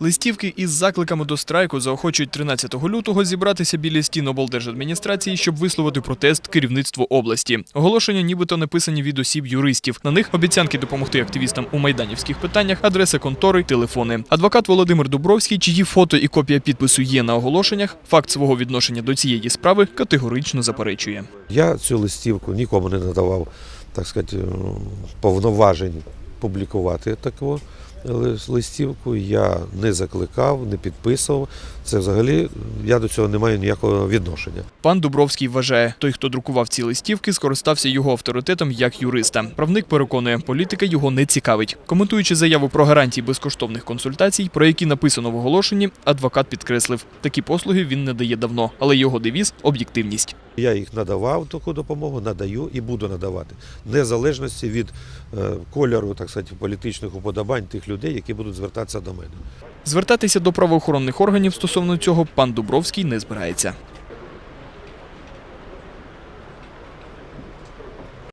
Листівки із закликами до страйку заохочують 13 лютого зібратися біля стін облдержадміністрації, щоб висловити протест керівництву області. Оголошення нібито написані від осіб юристів. На них обіцянки допомогти активістам у майданівських питаннях, адреса контори, телефони. Адвокат Володимир Дубровський, чиї фото і копія підпису є на оголошеннях, факт свого відношення до цієї справи категорично заперечує. Я цю листівку нікому не надавав, так сказати, повноважень публікувати таку ли- листівку. Я не закликав, не підписував. Це взагалі я до цього не маю ніякого відношення. Пан Дубровський вважає, той, хто друкував ці листівки, скористався його авторитетом як юриста. Правник переконує, політика його не цікавить. Коментуючи заяву про гарантії безкоштовних консультацій, про які написано в оголошенні, адвокат підкреслив, такі послуги він не дає давно, але його девіз об'єктивність. Я їх надавав таку допомогу, надаю і буду надавати, незалежності від е, кольору, так сказати, політичних уподобань тих людей, які будуть звертатися до мене. Звертатися до правоохоронних органів стосовно цього пан Дубровський не збирається.